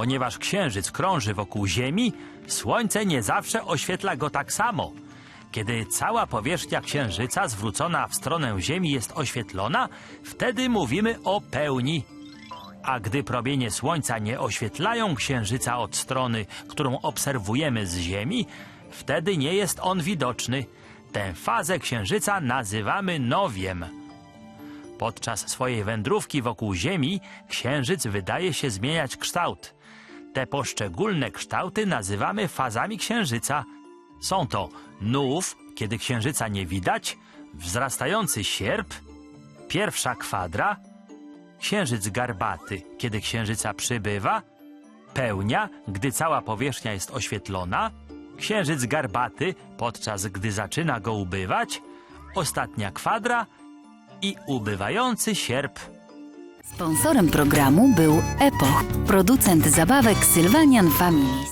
Ponieważ księżyc krąży wokół Ziemi, słońce nie zawsze oświetla go tak samo. Kiedy cała powierzchnia księżyca zwrócona w stronę Ziemi jest oświetlona, wtedy mówimy o pełni. A gdy promienie słońca nie oświetlają księżyca od strony, którą obserwujemy z Ziemi, wtedy nie jest on widoczny. Tę fazę księżyca nazywamy nowiem. Podczas swojej wędrówki wokół Ziemi księżyc wydaje się zmieniać kształt. Te poszczególne kształty nazywamy fazami księżyca. Są to nów, kiedy księżyca nie widać, wzrastający sierp, pierwsza kwadra, księżyc garbaty, kiedy księżyca przybywa, pełnia, gdy cała powierzchnia jest oświetlona, księżyc garbaty, podczas gdy zaczyna go ubywać, ostatnia kwadra i ubywający sierp. Sponsorem programu był Epoch, producent zabawek Sylvanian Families.